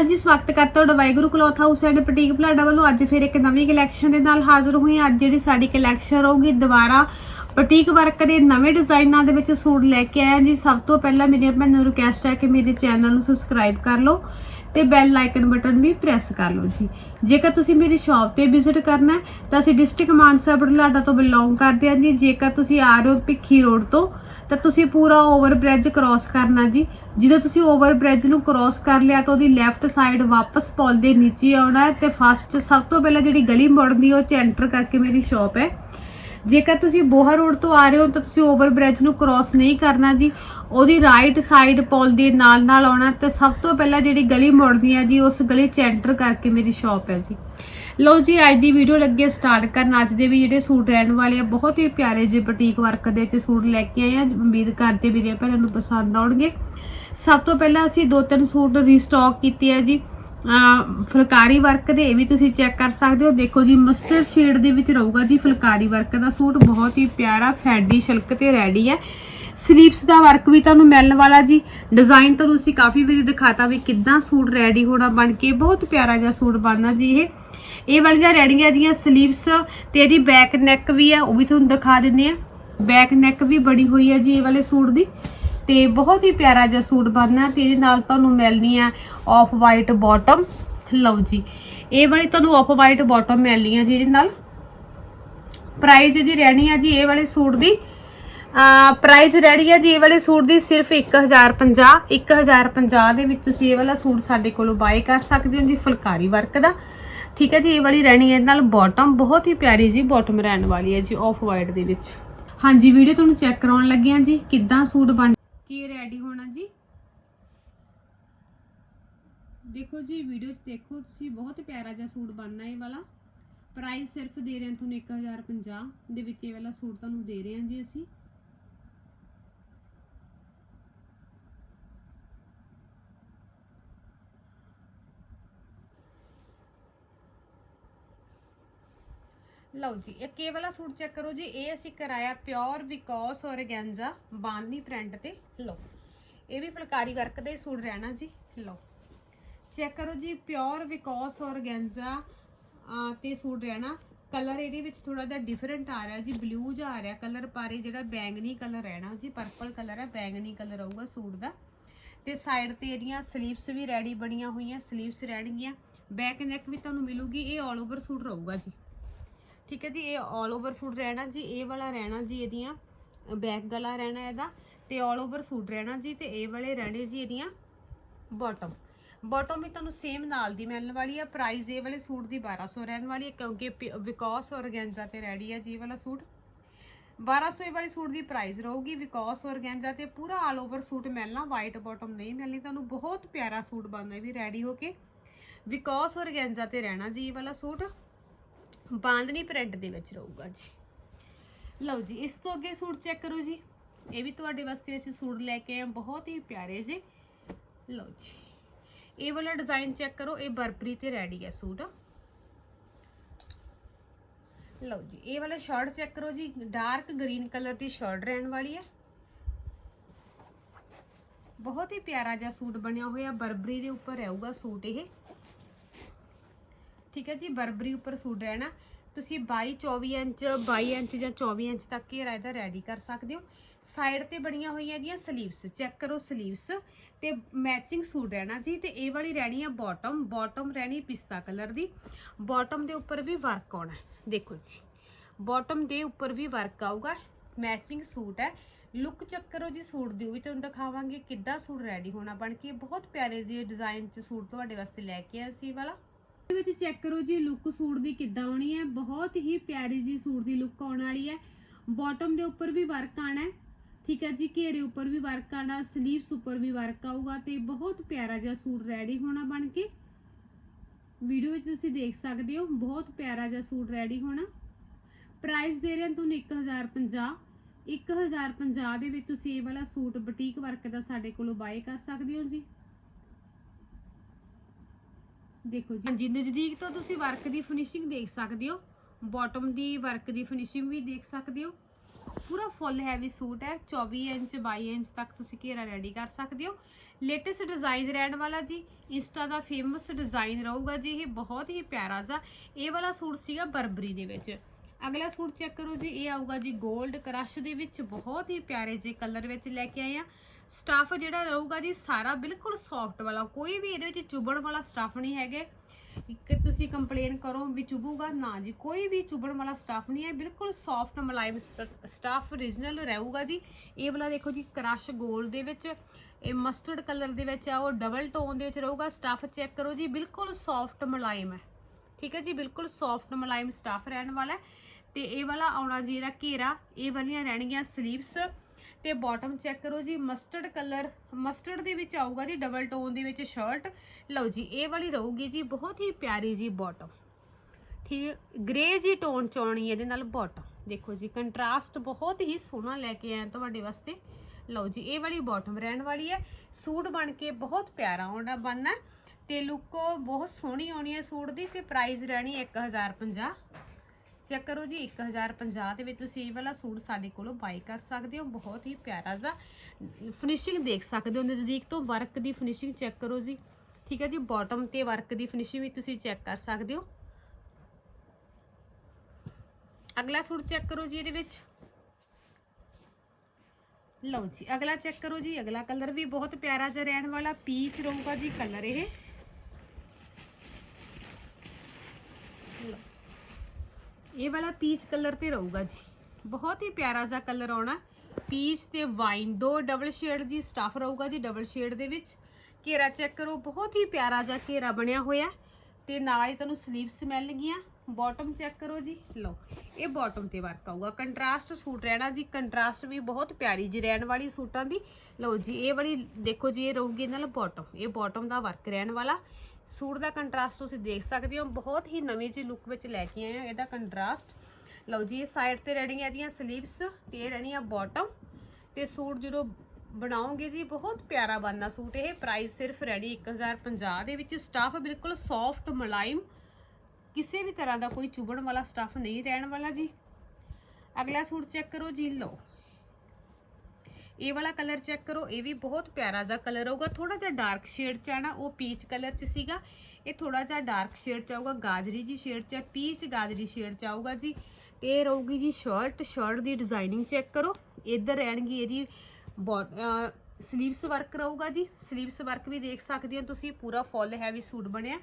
ਅਕਾਲ ਜੀ, ਸਵਾਗਤ ਕਰਤਾ ਤੁਹਾਡਾ Waheguru cloth house and boutique Palada ਵੱਲੋਂ। ਅੱਜ ਫਿਰ ਇੱਕ ਨਵੀਂ ਕਲੈਕਸ਼ਨ ਦੇ ਨਾਲ ਹਾਜ਼ਰ ਹੋਈ ਹਾਂ। ਅੱਜ ਜਿਹੜੀ ਸਾਡੀ ਕਲੈਕਸ਼ਨ ਰਹੂਗੀ ਦੁਬਾਰਾ ਬੁਟੀਕ ਵਰਕ ਦੇ ਨਵੇਂ ਡਿਜ਼ਾਈਨਾਂ ਦੇ ਵਿੱਚ ਸੂਟ ਲੈ ਕੇ ਆਇਆ। ਜੀ, ਸਭ ਤੋਂ ਪਹਿਲਾਂ ਮੇਰੀ ਭੈਣ ਨੂੰ ਰਿਕਵੈਸਟ ਹੈ ਕਿ ਮੇਰੇ ਚੈਨਲ ਨੂੰ ਸਬਸਕ੍ਰਾਈਬ ਕਰ ਲਓ ਤੇ ਬੈਲ ਆਈਕਨ ਬਟਨ ਵੀ ਪ੍ਰੈਸ ਕਰ ਲਓ ਜੀ। ਜੇਕਰ ਤੁਸੀਂ ਮੇਰੀ ਸ਼ਾਪ ਤੇ ਵਿਜ਼ਿਟ ਕਰਨਾ ਹੈ, ਤਾਂ ਅਸੀਂ ਡਿਸਟ੍ਰਿਕਟ ਮਾਨਸਾ ਬੁਢਲਾਡਾ ਤੋਂ ਬਿਲੋਂਗ ਕਰਦੇ ਹਾਂ ਜੀ। ਜੇਕਰ ਤੁਸੀਂ ਆ ਰਹੇ ਹੋ ਭਿੱਖੀ ਰੋਡ ਤੋਂ ਤਾਂ ਤੁਸੀਂ ਪੂਰਾ ਓਵਰ ਬ੍ਰਿਜ ਕ੍ਰਾਸ ਕਰਨਾ ਜੀ। ਜਦੋਂ ਤੁਸੀਂ ਓਵਰ ਬ੍ਰਿਜ ਨੂੰ ਕ੍ਰਾਸ ਕਰ ਲਿਆ ਤਾਂ ਉਹਦੀ ਲੈਫਟ ਸਾਈਡ ਵਾਪਸ ਪੁਲ ਦੇ ਨੀਚੇ ਆਉਣਾ ਹੈ ਤੇ ਫਸਟ ਸਭ ਤੋਂ ਪਹਿਲਾਂ ਜਿਹੜੀ ਗਲੀ ਮੁੜਦੀ ਉਹ ਚ ਐਂਟਰ ਕਰਕੇ ਮੇਰੀ ਸ਼ਾਪ ਹੈ। ਜੇਕਰ ਤੁਸੀਂ ਬੋਹਾ ਰੋਡ ਤੋਂ ਆ ਰਹੇ ਹੋ ਤਾਂ ਤੁਸੀਂ ਓਵਰ ਬ੍ਰਿਜ ਨੂੰ ਕ੍ਰਾਸ ਨਹੀਂ ਕਰਨਾ ਜੀ। ਉਹਦੀ ਰਾਈਟ ਸਾਈਡ ਪੁਲ ਦੇ ਨਾਲ ਨਾਲ ਆਉਣਾ ਤੇ ਸਭ ਤੋਂ ਪਹਿਲਾਂ ਜਿਹੜੀ ਗਲੀ ਮੁੜਦੀ ਹੈ ਜੀ, ਉਸ ਗਲੀ ਚ ਐਂਟਰ ਕਰਕੇ ਮੇਰੀ ਸ਼ਾਪ ਹੈ ਜੀ। ਲਓ ਜੀ, ਅੱਜ ਦੀ ਵੀਡੀਓ ਲੱਗੇ ਸਟਾਰਟ ਕਰਨ। ਅੱਜ ਦੇ ਵੀ ਜਿਹੜੇ ਸੂਟ ਰਹਿਣ ਵਾਲੇ ਆ, ਬਹੁਤ ਹੀ ਪਿਆਰੇ ਜਿਹੇ ਬੁਟੀਕ ਵਰਕ ਦੇ ਵਿੱਚ ਸੂਟ ਲੈ ਕੇ ਆਏ ਆ। ਉਮੀਦ ਕਰਦੇ ਵੀਰੇ ਭੈਣਾਂ ਨੂੰ ਪਸੰਦ ਆਉਣਗੇ। ਸਭ ਤੋਂ ਪਹਿਲਾਂ ਅਸੀਂ ਦੋ ਤਿੰਨ ਸੂਟ ਰੀਸਟਾਕ ਕੀਤੇ ਆ ਜੀ। ਫੁਲਕਾਰੀ ਵਰਕ ਦੇ, ਇਹ ਵੀ ਤੁਸੀਂ ਚੈੱਕ ਕਰ ਸਕਦੇ ਹੋ। ਦੇਖੋ ਜੀ ਮਸਟਰਡ ਸ਼ੇਡ ਦੇ ਵਿੱਚ ਰਹੂਗਾ ਜੀ ਫੁਲਕਾਰੀ ਵਰਕ ਦਾ ਸੂਟ। ਬਹੁਤ ਹੀ ਪਿਆਰਾ, ਫੈਡੀ ਸ਼ਿਲਕ ਤੇ ਰੈਡੀ ਹੈ ਸਲੀਵਸ ਦਾ ਵਰਕ ਵੀ ਤੁਹਾਨੂੰ ਮਿਲਣ ਵਾਲਾ ਜੀ। ਡਿਜ਼ਾਈਨ ਤੁਹਾਨੂੰ ਅਸੀਂ ਕਾਫੀ ਵਾਰੀ ਦਿਖਾਤਾ ਵੀ ਕਿੱਦਾਂ ਸੂਟ ਰੈਡੀ ਹੋਣਾ ਬਣ ਕੇ। ਬਹੁਤ ਪਿਆਰਾ ਜਿਹਾ ਸੂਟ ਬਣਨਾ ਜੀ ਇਹ। ਇਹ ਵਾਲੀਆਂ ਰੈਡੀਆਂ ਦੀਆਂ ਸਲੀਵਸ, ਤੇ ਇਹਦੀ ਬੈਕ ਨੈਕ ਵੀ ਹੈ ਉਹ ਵੀ ਤੁਹਾਨੂੰ ਦਿਖਾ ਦਿੰਦੇ ਆ। ਬੈਕ ਨੈਕ ਵੀ ਬੜੀ ਹੋਈ ਹੈ ਜੀ ਇਹ ਵਾਲੇ ਸੂਟ ਦੀ। ਤੇ ਬਹੁਤ ਹੀ ਪਿਆਰਾ ਜਿਹਾ ਸੂਟ ਬਣਨਾ, ਤੇ ਇਹਦੇ ਨਾਲ ਤੁਹਾਨੂੰ ਮਿਲਣੀ ਆ ਆਫ ਵਾਈਟ ਬਾਟਮ ਲਓ ਜੀ, ਇਹ ਵਾਲੀ ਤੁਹਾਨੂੰ ਆਫ ਵਾਈਟ ਬਾਟਮ ਮਿਲਣੀ ਆ ਜੀ ਇਹਦੇ ਨਾਲ। ਪ੍ਰਾਈਸ ਇਹਦੀ ਰਹਿਣੀ ਆ ਜੀ ਇਹ ਵਾਲੇ ਸੂਟ ਦੀ। ਪ੍ਰਾਈਸ ਰਹਿਣੀ ਆ ਜੀ ਇਹ ਵਾਲੇ ਸੂਟ ਦੀ ਸਿਰਫ 1050 1050 ਦੇ ਵਿੱਚ ਤੁਸੀਂ ਇਹ ਵਾਲਾ ਸੂਟ ਸਾਡੇ ਕੋਲੋਂ ਬਾਏ ਕਰ ਸਕਦੇ ਹੋ ਜੀ ਫੁਲਕਾਰੀ ਵਰਕ ਦਾ। ਠੀਕ ਹੈ ਜੀ, ਇਹ ਵਾਲੀ ਰਹਿਣੀ ਹੈ। ਇਹਦੇ ਨਾਲ ਬਾਟਮ ਬਹੁਤ ਹੀ ਪਿਆਰੀ ਜੀ ਬਾਟਮ ਰਹਿਣ ਵਾਲੀ ਹੈ ਜੀ ਆਫ ਵਾਈਟ ਦੇ ਵਿੱਚ। ਹਾਂਜੀ, ਵੀਡੀਓ ਤੁਹਾਨੂੰ ਚੈੱਕ ਕਰਾਉਣ ਲੱਗੇ ਹਾਂ ਜੀ, ਕਿੱਦਾਂ ਸੂਟ ਬਣ ਕੀ ਰੈਡੀ ਹੋਣਾ ਜੀ? ਦੇਖੋ ਜੀ, ਵੀਡੀਓ 'ਚ ਦੇਖੋ ਤੁਸੀਂ, ਬਹੁਤ ਪਿਆਰਾ ਜਿਹਾ ਸੂਟ ਬਣਨਾ ਇਹ ਵਾਲਾ। ਪ੍ਰਾਈਸ ਸਿਰਫ ਦੇ ਰਹੇ ਹਾਂ ਤੁਹਾਨੂੰ 1050 ਦੇ ਵਿੱਚ ਇਹ ਵਾਲਾ ਸੂਟ ਤੁਹਾਨੂੰ ਦੇ ਰਹੇ ਹਾਂ ਜੀ ਅਸੀਂ। ਲਓ ਜੀ ਇੱਕ ਇਹ ਵਾਲਾ ਸੂਟ ਚੈੱਕ ਕਰੋ ਜੀ, ਇਹ ਅਸੀਂ ਕਰਾਇਆ pure viscose organza bandhani print ਤੇ, ਲਓ। ਇਹ ਵੀ ਫੁਲਕਾਰੀ ਵਰਕ ਦਾ ਸੂਟ ਰਹਿਣਾ ਜੀ, ਲਓ। ਚੈੱਕ ਕਰੋ ਜੀ ਪਿਓਰ ਵਿਕੋਸ ਔਰਗੈਂਜ਼ਾ ਤੇ ਸੂਟ ਰਹਿਣਾ। ਕਲਰ ਇਹਦੇ ਵਿੱਚ ਥੋੜਾ ਜਿਹਾ ਡਿਫਰੈਂਟ ਆ ਰਿਹਾ ਜੀ ਬਲੂ ਜਿਹਾ ਆ ਰਿਹਾ। ਕਲਰ ਪਰ ਇਹ ਜਿਹੜਾ ਬੈਂਗਨੀ ਕਲਰ ਰਹਿਣਾ ਜੀ ਪਰਪਲ ਕਲਰ ਹੈ, ਬੈਂਗਨੀ ਕਲਰ ਆਊਗਾ ਸੂਟ ਦਾ। ਤੇ ਸਾਈਡ ਤੇ ਇਹਦੀਆਂ ਸਲੀਵਸ ਵੀ ਰੈਡੀ ਬਣੀਆਂ ਹੋਈਆਂ ਸਲੀਵਸ ਰਹਿਣਗੀਆਂ। ਬੈਕ ਨੈਕ ਵੀ ਤੁਹਾਨੂੰ ਮਿਲੂਗੀ, ਇਹ 올 ਓਵਰ ਸੂਟ ਰਹੂਗਾ ਜੀ। ਠੀਕ ਹੈ ਜੀ, ਇਹ 올 ਓਵਰ ਸੂਟ ਰਹਿਣਾ ਜੀ, ਇਹ ਵਾਲਾ ਰਹਿਣਾ ਜੀ ਇਹਦੀਆਂ ਬੈਕ ਗਲਾ ਰਹਿਣਾ ਇਹਦਾ ਤੇ 올 ਓਵਰ ਸੂਟ ਰਹਿਣਾ ਜੀ ਤੇ ਇਹ ਵਾਲੇ ਰਹਿਣੇ ਜੀ ਇਹਦੀਆਂ ਬਾਟਮ ਬਾਟਮ ਵੀ ਤੁਹਾਨੂੰ ਸੇਮ ਨਾਲ ਦੀ ਮਿਲਣ ਵਾਲੀ ਆ ਪ੍ਰਾਈਸ ਇਹ ਵਾਲੇ ਸੂਟ ਦੀ 1200 ਰਹਿਣ ਵਾਲੀ ਹੈ ਕਿਉਂਕਿ ਵਿਕੋਸ ਔਰਗੈਂਜ਼ਾ ਤੇ ਰੈਡੀ ਹੈ ਜੀ ਇਹ ਵਾਲਾ ਸੂਟ। 1200 ਇਹ ਵਾਲੇ ਸੂਟ ਦੀ ਪ੍ਰਾਈਸ ਰਹੂਗੀ ਵਿਕੋਸ ਔਰਗੈਂਜ਼ਾ ਤੇ ਪੂਰਾ ਆਲ ਓਵਰ ਸੂਟ ਮਿਲਣਾ ਵਾਈਟ ਬਾਟਮ ਨਹੀਂ ਮਿਲਣੀ, ਤੁਹਾਨੂੰ ਬਹੁਤ ਪਿਆਰਾ ਸੂਟ ਬਣਦਾ ਵੀ ਰੈਡੀ ਹੋ ਕੇ। ਵਿਕੋਸ ਔਰਗੈਂਜ਼ਾ ਤੇ ਰਹਿਣਾ ਜੀ ਇਹ ਵਾਲਾ ਸੂਟ। ਬਾਂਦਨੀ ਪ੍ਰਿੰਟ ਦੇ ਵਿੱਚ ਰਹੂਗਾ ਜੀ। ਲਓ ਜੀ ਇਸ ਤੋਂ ਅੱਗੇ ਸੂਟ ਚੈੱਕ ਕਰੋ ਜੀ। ਇਹ ਵੀ ਤੁਹਾਡੇ ਵਾਸਤੇ ਅਸੀਂ ਸੂਟ ਲੈ ਕੇ ਆਏ ਹਾਂ, ਬਹੁਤ ਹੀ ਪਿਆਰੇ ਜੀ। ਲਓ ਜੀ ਇਹ ਵਾਲਾ ਡਿਜ਼ਾਈਨ ਚੈੱਕ ਕਰੋ ਇਹ ਬਰਬਰੀ ਤੇ ਰੈਡੀ ਹੈ ਸੂਟ। ਲਓ ਜੀ ਇਹ ਵਾਲਾ ਸ਼ਰਟ ਚੈੱਕ ਕਰੋ ਜੀ ਡਾਰਕ ਗ੍ਰੀਨ ਕਲਰ ਦੀ ਸ਼ਰਟ ਰਹਿਣ ਵਾਲੀ ਹੈ। ਬਹੁਤ ਹੀ ਪਿਆਰਾ ਜਿਹਾ ਸੂਟ ਬਣਿਆ ਹੋਇਆ ਬਰਬਰੀ ਦੇ ਉੱਪਰ ਰਹੂਗਾ ਸੂਟ ਇਹ। ਠੀਕ ਹੈ ਜੀ, ਬਰਬਰੀ ਉੱਪਰ ਸੂਟ ਰਹਿਣਾ ਤੁਸੀਂ 22 24 ਇੰਚ 22 ਇੰਚ ਜਾਂ 24 ਇੰਚ ਤੱਕ ਘੇਰਾ ਇਹਦਾ ਰੈਡੀ ਕਰ ਸਕਦੇ ਹੋ। ਸਾਈਡ ਤੇ ਬਣੀਆਂ ਹੋਈਆਂ ਇਹਦੀਆਂ ਸਲੀਵਸ ਚੈੱਕ ਕਰੋ ਸਲੀਵਸ ਤੇ ਮੈਚਿੰਗ ਸੂਟ ਰਹਿਣਾ ਜੀ, ਤੇ ਇਹ ਵਾਲੀ ਰਹਿਣੀ ਆ ਬਾਟਮ ਬਾਟਮ ਰਹਿਣੀ ਪਿਸਤਾ ਕਲਰ ਦੀ। ਬਾਟਮ ਦੇ ਉੱਪਰ ਵੀ ਵਰਕ ਆਉਣਾ ਦੇਖੋ ਜੀ। ਬਾਟਮ ਦੇ ਉੱਪਰ ਵੀ ਵਰਕ ਆਊਗਾ ਮੈਚਿੰਗ ਸੂਟ ਹੈ। ਲੁੱਕ ਚੈੱਕ ਕਰੋ ਜੀ ਸੂਟ ਦੀ ਵੀ ਤੁਹਾਨੂੰ ਦਿਖਾਵਾਂਗੇ ਕਿੱਦਾਂ ਸੂਟ ਰੈਡੀ ਹੋਣਾ ਬਣ ਕੇ। ਬਹੁਤ ਪਿਆਰੇ ਜਿਹੇ ਡਿਜ਼ਾਈਨ 'ਚ ਸੂਟ ਤੁਹਾਡੇ ਵਾਸਤੇ ਲੈ ਕੇ ਆਇਆ ਸੀ ਵਾਲਾ। ਇਹਦੇ ਵਿੱਚ ਚੈੱਕ ਕਰੋ ਜੀ ਲੁੱਕ ਸੂਟ ਦੀ ਕਿੱਦਾਂ ਆਉਣੀ ਹੈ। ਬਹੁਤ ਹੀ ਪਿਆਰੀ ਜੀ ਸੂਟ ਦੀ ਲੁੱਕ ਆਉਣ ਵਾਲੀ ਹੈ। ਬਾਟਮ ਦੇ ਉੱਪਰ ਵੀ ਵਰਕ ਆਣਾ ਹੈ। ਠੀਕ ਹੈ ਜੀ, ਘੇਰੇ ਉੱਪਰ ਵੀ ਵਰਕ ਆਣਾ ਸਲੀਵਸ ਉੱਪਰ ਵੀ ਵਰਕ ਆਊਗਾ ਤੇ ਬਹੁਤ ਪਿਆਰਾ ਜਿਹਾ ਸੂਟ ਰੈਡੀ ਹੋਣਾ ਬਣ ਕੇ। ਵੀਡੀਓ ਵਿੱਚ ਤੁਸੀਂ ਦੇਖ ਸਕਦੇ ਹੋ, ਬਹੁਤ ਪਿਆਰਾ ਜਿਹਾ ਸੂਟ ਰੈਡੀ ਹੋਣਾ। ਪ੍ਰਾਈਸ ਦੇ ਰਹੇ ਹਾਂ ਤੁਹਾਨੂੰ 1050 1050 ਦੇ ਵਿੱਚ ਤੁਸੀਂ ਇਹ ਵਾਲਾ ਸੂਟ ਬੁਟੀਕ ਵਰਕ ਦਾ ਸਾਡੇ ਕੋਲੋਂ ਬਾਏ ਕਰ ਸਕਦੇ ਹੋ ਜੀ। ਦੇਖੋ ਜੀ, ਹਾਂਜੀ, ਨਜ਼ਦੀਕ ਤੋਂ ਤੁਸੀਂ ਵਰਕ ਦੀ ਫਿਨਿਸ਼ਿੰਗ ਦੇਖ ਸਕਦੇ ਹੋ। ਬਾਟਮ ਦੀ ਵਰਕ ਦੀ ਫਿਨਿਸ਼ਿੰਗ ਵੀ ਦੇਖ ਸਕਦੇ ਹੋ। ਪੂਰਾ ਫੁੱਲ ਹੈਵੀ ਸੂਟ ਹੈ 24 ਇੰਚ 22 ਇੰਚ ਤੱਕ ਤੁਸੀਂ ਘੇਰਾ ਰੈਡੀ ਕਰ ਸਕਦੇ ਹੋ। ਲੇਟੈਸਟ ਡਿਜ਼ਾਈਨ ਰਹਿਣ ਵਾਲਾ ਜੀ, ਇੰਸਟਾ ਦਾ ਫੇਮਸ ਡਿਜ਼ਾਈਨ ਰਹੂਗਾ ਜੀ, ਇਹ ਬਹੁਤ ਹੀ ਪਿਆਰਾ ਜਿਹਾ। ਇਹ ਵਾਲਾ ਸੂਟ ਸੀਗਾ ਬਰਬਰੀ ਦੇ ਵਿੱਚ। ਅਗਲਾ ਸੂਟ ਚੈੱਕ ਕਰੋ ਜੀ, ਇਹ ਆਊਗਾ ਜੀ 골ਡ ਕ੍ਰਸ਼ ਦੇ ਵਿੱਚ, ਬਹੁਤ ਹੀ ਪਿਆਰੇ ਜੇ ਕਲਰ ਵਿੱਚ ਲੈ ਕੇ ਆਏ ਆ। ਸਟਾਫ ਜਿਹੜਾ ਰਹੂਗਾ ਜੀ, ਸਾਰਾ ਬਿਲਕੁਲ ਸੌਫਟ ਵਾਲਾ, ਕੋਈ ਵੀ ਇਹਦੇ ਵਿੱਚ ਚੁਬਣ ਵਾਲਾ ਸਟਾਫ ਨਹੀਂ ਹੈਗੇ। ਇੱਕ ਤੁਸੀਂ ਕੰਪਲੇਨ ਕਰੋ ਵੀ ਚੁਭੂਗਾ ਨਾ ਜੀ, ਕੋਈ ਵੀ ਚੁਬਣ ਵਾਲਾ ਸਟਾਫ ਨਹੀਂ ਹੈ, ਬਿਲਕੁਲ ਸੌਫਟ ਮਲਾਈਮ ਸਟਾਫ origignal ਰਹੂਗਾ ਜੀ। ਇਹ ਵਾਲਾ ਦੇਖੋ ਜੀ ਕ੍ਰਸ਼ ਗੋਲਡ ਦੇ ਵਿੱਚ, ਇਹ ਮਸਟਰਡ ਕਲਰ ਦੇ ਵਿੱਚ ਆ, ਉਹ ਡਬਲ ਟੋਨ ਦੇ ਵਿੱਚ ਰਹੂਗਾ, ਸਟਾਫ ਚੈੱਕ ਕਰੋ ਜੀ, ਬਿਲਕੁਲ ਸੌਫਟ ਮਲਾਈਮ ਹੈ। ਠੀਕ ਹੈ ਜੀ, ਬਿਲਕੁਲ ਸੌਫਟ ਮਲਾਈਮ ਸਟਾਫ ਰਹਿਣ ਵਾਲਾ ਹੈ। ਤੇ ਇਹ ਵਾਲਾ ਆਉਣਾ ਜੀ ਇਹਦਾ ਘੇਰਾ, ਇਹ ਵਾਲੀਆਂ ਰਹਿਣਗੀਆਂ ਸਲੀਵਸ ਤੇ ਬਾਟਮ ਚੈੱਕ ਕਰੋ ਜੀ ਮਸਟਰਡ ਕਲਰ ਮਸਟਰਡ ਦੇ ਵਿੱਚ ਆਊਗਾ ਜੀ ਡਬਲ ਟੋਨ ਦੇ ਵਿੱਚ ਸ਼ਰਟ ਲਓ ਜੀ, ਇਹ ਵਾਲੀ ਰਹੂਗੀ ਜੀ, ਬਹੁਤ ਹੀ ਪਿਆਰੀ ਜੀ ਬਾਟਮ ਠੀਕ ਗ੍ਰੇ ਜੀ ਟੋਨ ਚ ਆਉਣੀ ਇਹਦੇ ਨਾਲ ਬਾਟਮ ਦੇਖੋ ਜੀ ਕੰਟਰਾਸਟ ਬਹੁਤ ਹੀ ਸੋਹਣਾ ਲੈ ਕੇ ਆਇਆ ਤੁਹਾਡੇ ਵਾਸਤੇ। ਲਓ ਜੀ, ਇਹ ਵਾਲੀ ਬਾਟਮ ਰਹਿਣ ਵਾਲੀ ਹੈ। ਸੂਟ ਬਣ ਕੇ ਬਹੁਤ ਪਿਆਰਾ ਆਉਣਾ ਬਣਨਾ ਤੇ ਲੁੱਕ ਬਹੁਤ ਸੋਹਣੀ ਆਉਣੀ ਹੈ ਸੂਟ ਦੀ ਤੇ ਪ੍ਰਾਈਸ ਰਹਿਣੀ 1050 ਚੈੱਕ ਕਰੋ ਜੀ 1050 ਦੇ ਵਿੱਚ ਤੁਸੀਂ ਇਹ ਵਾਲਾ ਸੂਟ ਸਾਡੇ ਕੋਲੋਂ ਬਾਈ ਕਰ ਸਕਦੇ ਹੋ। ਬਹੁਤ ਹੀ ਪਿਆਰਾ ਜਿਹਾ ਫਿਨਿਸ਼ਿੰਗ ਦੇਖ ਸਕਦੇ ਹੋ। ਨਜ਼ਦੀਕ ਤੋਂ ਵਰਕ ਦੀ ਫਿਨਿਸ਼ਿੰਗ ਚੈੱਕ ਕਰੋ ਜੀ। ਠੀਕ ਹੈ ਜੀ ਬਾਟਮ ਤੇ ਵਰਕ ਦੀ ਫਿਨਿਸ਼ਿੰਗ ਵੀ ਤੁਸੀਂ ਚੈੱਕ ਕਰ ਸਕਦੇ ਹੋ। ਅਗਲਾ ਸੂਟ ਚੈੱਕ ਕਰੋ ਜੀ ਇਹਦੇ ਵਿੱਚ। ਲਓ ਜੀ, ਅਗਲਾ ਚੈੱਕ ਕਰੋ ਜੀ। ਅਗਲਾ ਕਲਰ ਵੀ ਬਹੁਤ ਪਿਆਰਾ ਜਿਹਾ ਰਹਿਣ ਵਾਲਾ ਪੀਚ ਰਹੂਗਾ ਜੀ ਕਲਰ ਇਹ ਲਓ ਇਹ ਵਾਲਾ ਪੀਚ ਕਲਰ ਤੇ ਰਹੂਗਾ ਜੀ। ਬਹੁਤ ਹੀ ਪਿਆਰਾ ਜਿਹਾ ਕਲਰ ਆਉਣਾ। ਪੀਚ ਤੇ ਵਾਈਨ ਦੋ ਡਬਲ ਸ਼ੇਡ ਦੀ ਸਟਾਫ ਰਹੂਗਾ ਜੀ ਡਬਲ ਸ਼ੇਡ ਦੇ ਵਿੱਚ। ਘੇਰਾ ਚੈੱਕ ਕਰੋ, ਬਹੁਤ ਹੀ ਪਿਆਰਾ ਜਿਹਾ ਘੇਰਾ ਬਣਿਆ ਹੋਇਆ ਤੇ ਨਾਲ ਹੀ ਤੁਹਾਨੂੰ ਸਲੀਵਸ ਮਿਲਣਗੀਆਂ ਬਾਟਮ ਚੈੱਕ ਕਰੋ ਜੀ। ਲਓ, ਇਹ ਬਾਟਮ ਤੇ ਵਰਕ ਆਊਗਾ। ਕੰਟਰਾਸਟ ਸੂਟ ਰਹਿਣਾ ਜੀ। ਕੰਟਰਾਸਟ ਵੀ ਬਹੁਤ ਪਿਆਰੀ ਜੀ ਰਹਿਣ ਵਾਲੀ ਸੂਟਾਂ ਦੀ। ਲਓ ਜੀ, ਇਹ ਵਾਲੀ ਦੇਖੋ ਜੀ, ਇਹ ਰਹੂਗੀ ਨਾਲ ਬਾਟਮ ਇਹ ਬਾਟਮ ਦਾ ਵਰਕ ਰਹਿਣ ਵਾਲਾ। ਸੂਟ ਦਾ ਕੰਟਰਾਸਟ ਤੁਸੀਂ ਦੇਖ ਸਕਦੇ ਹੋ, ਬਹੁਤ ਹੀ ਨਵੀਂ ਜੀ ਲੁੱਕ ਵਿੱਚ ਲੈ ਕੇ ਆਏ ਹਾਂ ਇਹਦਾ ਕੰਟਰਾਸਟ ਲਓ ਜੀ, ਇਹ ਸਾਈਡ ਤੇ ਰਹਿਣੀਆਂ ਇਹਦੀਆਂ ਸਲੀਵਸ ਤੇ ਇਹ ਰਹਿਣੀਆਂ ਆ ਬਾਟਮ ਤੇ ਸੂਟ ਜਦੋਂ ਬਣਾਉਂਗੇ ਜੀ, ਬਹੁਤ ਪਿਆਰਾ ਬਣਨਾ ਸੂਟ ਇਹ। ਪ੍ਰਾਈਸ ਸਿਰਫ ਰਹਿਣੀ 1050 ਦੇ ਵਿੱਚ। ਸਟਾਫ ਬਿਲਕੁਲ ਸੌਫਟ ਮੁਲਾਇਮ। ਕਿਸੇ ਵੀ ਤਰ੍ਹਾਂ ਦਾ ਕੋਈ ਚੁਭਣ ਵਾਲਾ ਸਟਾਫ ਨਹੀਂ ਰਹਿਣ ਵਾਲਾ ਜੀ। ਅਗਲਾ ਸੂਟ ਚੈੱਕ ਕਰੋ ਜੀ, ਲਓ। ਇਹ ਵਾਲਾ ਕਲਰ ਚੈੱਕ ਕਰੋ, ਇਹ ਵੀ ਬਹੁਤ ਪਿਆਰਾ ਜਿਹਾ ਕਲਰ ਹੋਊਗਾ ਥੋੜਾ ਜਿਹਾ ਡਾਰਕ ਸ਼ੇਡ ਚ ਆਣਾ ਉਹ ਪੀਚ ਕਲਰ ਚ ਸੀਗਾ। ਇਹ ਥੋੜਾ ਜਿਹਾ ਡਾਰਕ ਸ਼ੇਡ ਚ ਆਊਗਾ, ਗਾਜਰੀ ਜੀ ਸ਼ੇਡ ਚ ਪੀਚ ਗਾਜਰੀ ਸ਼ੇਡ ਚ ਆਊਗਾ ਜੀ। ਤੇ ਇਹ ਰਹੂਗੀ ਜੀ ਸ਼ਰਟ ਸ਼ਰਟ ਦੀ ਡਿਜ਼ਾਈਨਿੰਗ ਚੈੱਕ ਕਰੋ। ਇੱਧਰ ਰਹਿਣਗੀ ਇਹਦੀ ਸਲੀਵਸ ਵਰਕ ਰਹੂਗਾ ਜੀ। ਸਲੀਵਸ ਵਰਕ ਵੀ ਦੇਖ ਸਕਦੇ ਹੋ ਤੁਸੀਂ, ਪੂਰਾ ਫੁੱਲ ਹੈਵੀ ਸੂਟ ਬਣਿਆ।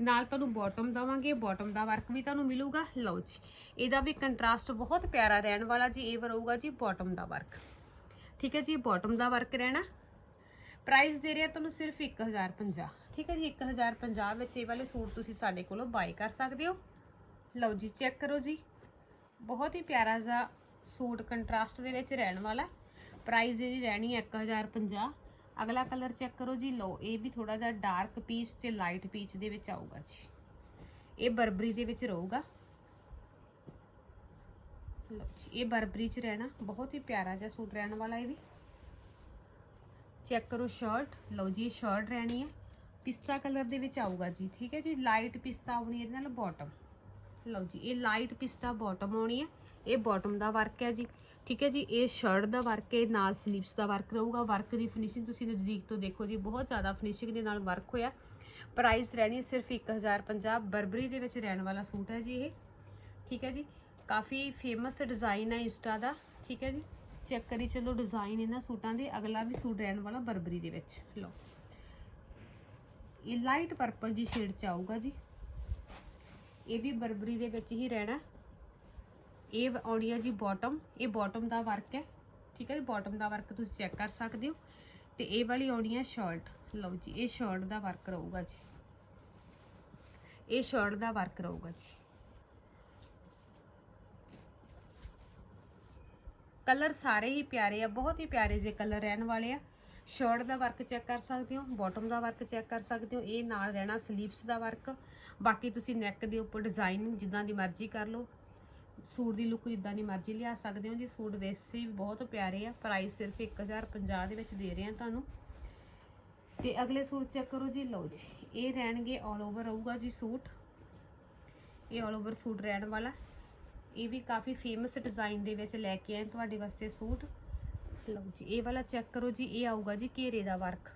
ਨਾਲ ਤੁਹਾਨੂੰ ਬਾਟਮ ਦਵਾਂਗੇ ਬਾਟਮ ਦਾ ਵਰਕ ਵੀ ਤੁਹਾਨੂੰ ਮਿਲੂਗਾ। ਲਓ ਜੀ, ਇਹਦਾ ਵੀ ਕੰਟਰਾਸਟ ਬਹੁਤ ਪਿਆਰਾ ਰਹਿਣ ਵਾਲਾ ਜੀ, ਇਹ ਰਹੂਗਾ ਜੀ ਬਾਟਮ ਦਾ ਵਰਕ ਠੀਕ ਹੈ ਜੀ ਬਾਟਮ ਦਾ ਵਰਕ ਰਹਿਣਾ। ਪ੍ਰਾਈਸ ਦੇ ਰਿਹਾ ਤੁਹਾਨੂੰ ਸਿਰਫ 1050 ਠੀਕ ਹੈ ਜੀ 1050 ਵਿੱਚ ਇਹ ਵਾਲੇ ਸੂਟ ਤੁਸੀਂ ਸਾਡੇ ਕੋਲੋਂ ਬਾਈ ਕਰ ਸਕਦੇ ਹੋ। ਲਓ ਜੀ ਚੈੱਕ ਕਰੋ ਜੀ। ਬਹੁਤ ਹੀ ਪਿਆਰਾ ਜਿਹਾ ਸੂਟ ਕੰਟਰਾਸਟ ਦੇ ਵਿੱਚ ਰਹਿਣ ਵਾਲਾ ਪ੍ਰਾਈਸ ਇਹਦੀ ਰਹਿਣੀ ਹੈ 1050 ਅਗਲਾ ਕਲਰ ਚੈੱਕ ਕਰੋ ਜੀ। ਲਓ, ਇਹ ਵੀ ਥੋੜਾ ਜਿਹਾ ਡਾਰਕ ਪੀਚ ਤੇ ਲਾਈਟ ਪੀਚ ਦੇ ਵਿੱਚ ਆਊਗਾ ਜੀ। ਇਹ ਬਰਬਰੀ ਦੇ ਵਿੱਚ ਰਹੂਗਾ। ਇਹ ਬਰਬਰੀ ਚ ਰਹਿਣਾ, ਬਹੁਤ ਹੀ ਪਿਆਰਾ ਜਿਹਾ ਸੂਟ ਰਹਿਣ ਵਾਲਾ ਇਹ ਵੀ। ਚੈੱਕ ਕਰੋ ਸ਼ਰਟ ਲਓ ਜੀ ਸ਼ਰਟ ਰਹਿਣੀ ਹੈ। ਪਿਸਤਾ ਕਲਰ ਦੇ ਵਿੱਚ ਆਊਗਾ ਜੀ, ਠੀਕ ਹੈ ਜੀ? ਲਾਈਟ ਪਿਸਤਾ ਆਉਣੀ ਇਹਦੇ ਨਾਲ ਬਾਟਮ ਲਓ ਜੀ, ਇਹ ਲਾਈਟ ਪਿਸਤਾ ਬਾਟਮ ਆਉਣੀ ਹੈ। ਇਹ ਬਾਟਮ ਦਾ ਵਰਕ ਹੈ ਜੀ, ਠੀਕ ਹੈ ਜੀ? ਇਹ ਸ਼ਰਟ ਦਾ ਵਰਕ ਹੈ ਨਾਲ ਸਲੀਵਸ ਦਾ ਵਰਕ ਰਹੂਗਾ। ਵਰਕ ਦੀ ਫਿਨਿਸ਼ਿੰਗ ਤੁਸੀਂ ਨਜ਼ਦੀਕ ਤੋਂ ਦੇਖੋ ਜੀ, ਬਹੁਤ ਜ਼ਿਆਦਾ ਫਿਨਿਸ਼ਿੰਗ ਦੇ ਨਾਲ ਵਰਕ ਹੋਇਆ। ਪ੍ਰਾਈਸ ਰਹਿਣੀ ਸਿਰਫ 1050 ਬਰਬਰੀ ਦੇ ਵਿੱਚ ਰਹਿਣ ਵਾਲਾ ਸੂਟ ਹੈ ਜੀ ਇਹ, ਠੀਕ ਹੈ ਜੀ? ਕਾਫੀ ਫੇਮਸ ਡਿਜ਼ਾਈਨ ਹੈ ਇੰਸਟਾ ਦਾ, ਠੀਕ ਹੈ ਜੀ? ਚੈੱਕ ਕਰੀ ਚਲੋ ਡਿਜ਼ਾਈਨ ਇਹਨਾਂ ਸੂਟਾਂ ਦੇ, ਅਗਲਾ ਵੀ ਸੂਟ ਰਹਿਣ ਵਾਲਾ ਬਰਬਰੀ ਦੇ ਵਿੱਚ, ਲਓ। ਇਹ ਲਾਈਟ ਪਰਪਲ ਜੀ ਸ਼ੇਡ ਚ ਆਊਗਾ ਜੀ। ਇਹ ਵੀ ਬਰਬਰੀ ਦੇ ਵਿੱਚ ਹੀ ਰਹਿਣਾ। ਇਹ ਆਉਣੀ ਹੈ ਜੀ ਬਾਟਮ ਇਹ ਬਾਟਮ ਦਾ ਵਰਕ ਹੈ, ਠੀਕ ਹੈ ਜੀ? ਬਾਟਮ ਦਾ ਵਰਕ ਤੁਸੀਂ ਚੈੱਕ ਕਰ ਸਕਦੇ ਹੋ। ਤੇ ਇਹ ਵਾਲੀ ਆਉਣੀ ਹੈ ਸ਼ਰਟ ਲਓ ਜੀ, ਇਹ ਸ਼ਰਟ ਦਾ ਵਰਕ ਰਹੂਗਾ ਜੀ। ਇਹ ਸ਼ਰਟ ਦਾ ਵਰਕ ਰਹੂਗਾ ਜੀ। ਕਲਰ ਸਾਰੇ ਹੀ ਪਿਆਰੇ ਆ, ਬਹੁਤ ਹੀ ਪਿਆਰੇ ਜੇ ਕਲਰ ਰਹਿਣ ਵਾਲੇ ਆ। ਸ਼ਰਟ ਦਾ ਵਰਕ ਚੈੱਕ ਕਰ ਸਕਦੇ ਹੋ ਬਾਟਮ ਦਾ ਵਰਕ ਚੈੱਕ ਕਰ ਸਕਦੇ ਹੋ, ਇਹ ਨਾਲ ਰਹਿਣਾ ਸਲੀਵਸ ਦਾ ਵਰਕ ਬਾਕੀ ਤੁਸੀਂ ਨੈਕ ਦੇ ਉੱਪਰ ਡਿਜ਼ਾਈਨ ਜਿੱਦਾਂ ਦੀ ਮਰਜ਼ੀ ਕਰ ਲਓ। ਸੂਟ ਦੀ ਲੁੱਕ ਜਿੱਦਾਂ ਦੀ ਮਰਜ਼ੀ ਲਿਆ ਸਕਦੇ ਹੋ ਜੀ, ਸੂਟ ਵੈਸੇ ਵੀ ਬਹੁਤ ਪਿਆਰੇ ਆ ਪ੍ਰਾਈਸ ਸਿਰਫ 1050 ਦੇ ਵਿੱਚ ਦੇ ਰਹੇ ਆ ਤੁਹਾਨੂੰ। ਤੇ ਅਗਲੇ ਸੂਟ ਚੈੱਕ ਕਰੋ ਜੀ, ਲਓ ਜੀ, ਇਹ ਰਹਿਣਗੇ 올 ਓਵਰ ਰਹੂਗਾ ਜੀ ਸੂਟ। ਇਹ 올 ਓਵਰ ਸੂਟ ਰਹਿਣ ਵਾਲਾ। ਇਹ ਵੀ ਕਾਫੀ ਫੇਮਸ ਡਿਜ਼ਾਈਨ ਦੇ ਵਿੱਚ ਲੈ ਕੇ ਆਏ ਤੁਹਾਡੇ ਵਾਸਤੇ ਸੂਟ। ਲਓ ਜੀ, ਇਹ ਵਾਲਾ ਚੈੱਕ ਕਰੋ ਜੀ, ਇਹ ਆਊਗਾ ਜੀ ਘੇਰੇ ਦਾ ਵਰਕ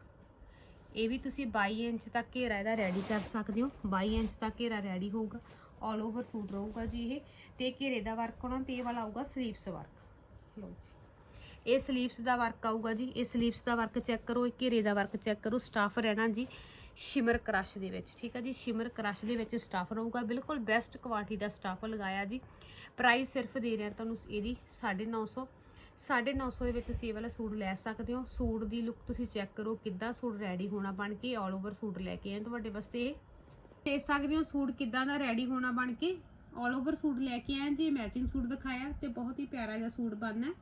ਇਹ ਵੀ ਤੁਸੀਂ 22 ਇੰਚ ਤੱਕ ਘੇਰਾ ਇਹਦਾ ਰੈਡੀ ਕਰ ਸਕਦੇ ਹੋ। 22 ਇੰਚ ਤੱਕ ਘੇਰਾ ਰੈਡੀ ਹੋਊਗਾ ਆਲ ਓਵਰ ਸੂਟ ਰਹੂਗਾ ਜੀ ਇਹ। ਤੇ ਘੇਰੇ ਦਾ ਵਰਕ ਹੋਣਾ ਤੇ ਇਹ ਵਾਲਾ ਆਊਗਾ ਸਲੀਵਸ ਵਰਕ ਲਓ ਜੀ, ਇਹ ਸਲੀਵਸ ਦਾ ਵਰਕ ਆਊਗਾ ਜੀ। ਇਹ ਸਲੀਵਸ ਦਾ ਵਰਕ ਚੈੱਕ ਕਰੋ, ਇਹ ਘੇਰੇ ਦਾ ਵਰਕ ਚੈੱਕ ਕਰੋ। ਸਟਾਫ ਰਹਿਣਾ ਜੀ ਸ਼ਿਮਰ ਕ੍ਰਸ਼ ਦੇ ਵਿੱਚ, ਠੀਕ ਹੈ ਜੀ? ਸ਼ਿਮਰ ਕ੍ਰਸ਼ ਦੇ ਵਿੱਚ ਸਟਾਫ ਰਹੂਗਾ। ਬਿਲਕੁਲ ਬੈਸਟ ਕੁਆਲਿਟੀ ਦਾ ਸਟਾਫ ਲਗਾਇਆ ਜੀ। ਪ੍ਰਾਈਸ ਸਿਰਫ ਦੇ ਰਿਹਾ ਤੁਹਾਨੂੰ ਇਹਦੀ 950 950 ਦੇ ਵਿੱਚ ਤੁਸੀਂ ਇਹ ਵਾਲਾ ਸੂਟ ਲੈ ਸਕਦੇ ਹੋ। ਸੂਟ ਦੀ ਲੁੱਕ ਤੁਸੀਂ ਚੈੱਕ ਕਰੋ ਕਿੱਦਾਂ ਸੂਟ ਰੈਡੀ ਹੋਣਾ ਬਣ ਕੇ ਆਲ ਓਵਰ ਸੂਟ ਲੈ ਕੇ ਆਏ ਤੁਹਾਡੇ ਵਾਸਤੇ ਇਹ। ਦੇ ਸਕਦੇ ਹੋ ਸੂਟ ਕਿੱਦਾਂ ਦਾ ਰੈਡੀ ਹੋਣਾ ਬਣ ਕੇ ਆਲ ਓਵਰ ਸੂਟ ਲੈ ਕੇ ਆਏ ਜੀ ਮੈਚਿੰਗ ਸੂਟ ਦਿਖਾਇਆ ਤੇ ਬਹੁਤ ਹੀ ਪਿਆਰਾ ਜਿਹਾ ਸੂਟ ਬਣਨਾ ਹੈ।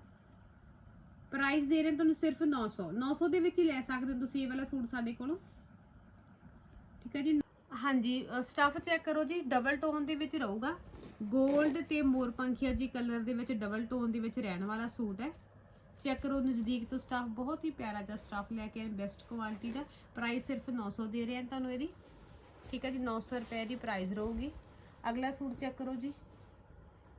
ਪ੍ਰਾਈਸ ਦੇ ਰਹੇ ਤੁਹਾਨੂੰ ਸਿਰਫ 900 900 ਦੇ ਵਿੱਚ ਹੀ ਲੈ ਸਕਦੇ ਹੋ ਤੁਸੀਂ ਇਹ ਵਾਲਾ ਸੂਟ ਸਾਡੇ ਕੋਲੋਂ। ਠੀਕ ਹੈ ਜੀ? ਹਾਂਜੀ ਸਟਾਫ ਚੈੱਕ ਕਰੋ ਜੀ ਡਬਲ ਟੋਨ ਦੇ ਵਿੱਚ ਰਹੂਗਾ। ਗੋਲਡ ਤੇ ਮੋਰ ਪੰਖੀਆ ਜੀ ਕਲਰ ਦੇ ਵਿੱਚ ਡਬਲ ਟੋਨ ਦੇ ਵਿੱਚ ਰਹਿਣ ਵਾਲਾ ਸੂਟ ਹੈ। ਚੈੱਕ ਕਰੋ, ਨਜ਼ਦੀਕ ਤੋਂ ਸਟਾਫ ਬਹੁਤ ਹੀ ਪਿਆਰਾ ਜਿਹਾ ਸਟਾਫ ਲੈ ਕੇ ਆਏ ਬੈਸਟ ਕੁਆਲਿਟੀ ਦਾ। ਪ੍ਰਾਈਸ ਸਿਰਫ 900 ਦੇ ਰਹੇ ਹਾਂ ਤੁਹਾਨੂੰ ਇਹਦੀ। ਠੀਕ ਹੈ ਜੀ 900 ਰੁਪਏ ਦੀ ਪ੍ਰਾਈਸ ਰਹੂਗੀ। ਅਗਲਾ ਸੂਟ ਚੈੱਕ ਕਰੋ ਜੀ।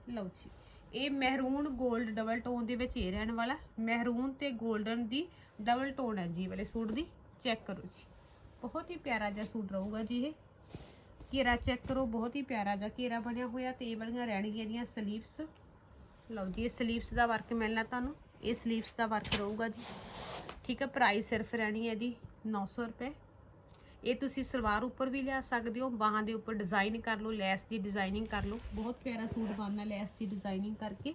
ਲਓ ਜੀ, ਇਹ ਮਹਿਰੂਨ ਗੋਲਡ ਡਬਲ ਟੋਨ ਦੇ ਵਿੱਚ ਇਹ ਰਹਿਣ ਵਾਲਾ, ਮਹਿਰੂਨ ਤੇ ਗੋਲਡਨ ਦੀ ਡਬਲ ਟੋਨ ਹੈ ਜੀ ਵਾਲੇ ਸੂਟ ਦੀ। ਚੈੱਕ ਕਰੋ ਜੀ। ਬਹੁਤ ਹੀ ਪਿਆਰਾ ਜਿਹਾ ਸੂਟ ਰਹੂਗਾ ਜੀ ਇਹ। ਘੇਰਾ ਚੈੱਕ ਕਰੋ, ਬਹੁਤ ਹੀ ਪਿਆਰਾ ਜਿਹਾ ਘੇਰਾ ਬਣਿਆ ਹੋਇਆ ਤੇ ਇਹ ਵਾਲੀਆਂ ਰਹਿਣਗੀਆਂ ਇਹਦੀਆਂ ਸਲੀਵਸ ਲਓ ਜੀ, ਇਹ ਸਲੀਵਸ ਦਾ ਵਰਕ ਮਿਲਣਾ ਤੁਹਾਨੂੰ, ਇਹ ਸਲੀਵਸ ਦਾ ਵਰਕ ਰਹੂਗਾ ਜੀ। ਠੀਕ ਹੈ ਪ੍ਰਾਈਸ ਸਿਰਫ ਰਹਿਣੀ ਹੈ ਇਹਦੀ 900 ਰੁਪਏ। ਇਹ ਤੁਸੀਂ ਸਲਵਾਰ ਉੱਪਰ ਵੀ ਲਿਆ ਸਕਦੇ ਹੋ, ਬਾਹਾਂ ਦੇ ਉੱਪਰ ਡਿਜ਼ਾਈਨ ਕਰ ਲਓ, ਲੈਸ ਦੀ ਡਿਜ਼ਾਈਨਿੰਗ ਕਰ ਲਓ। ਬਹੁਤ ਪਿਆਰਾ ਸੂਟ ਬਣਨਾ ਲੈਸ ਦੀ ਡਿਜ਼ਾਈਨਿੰਗ ਕਰਕੇ।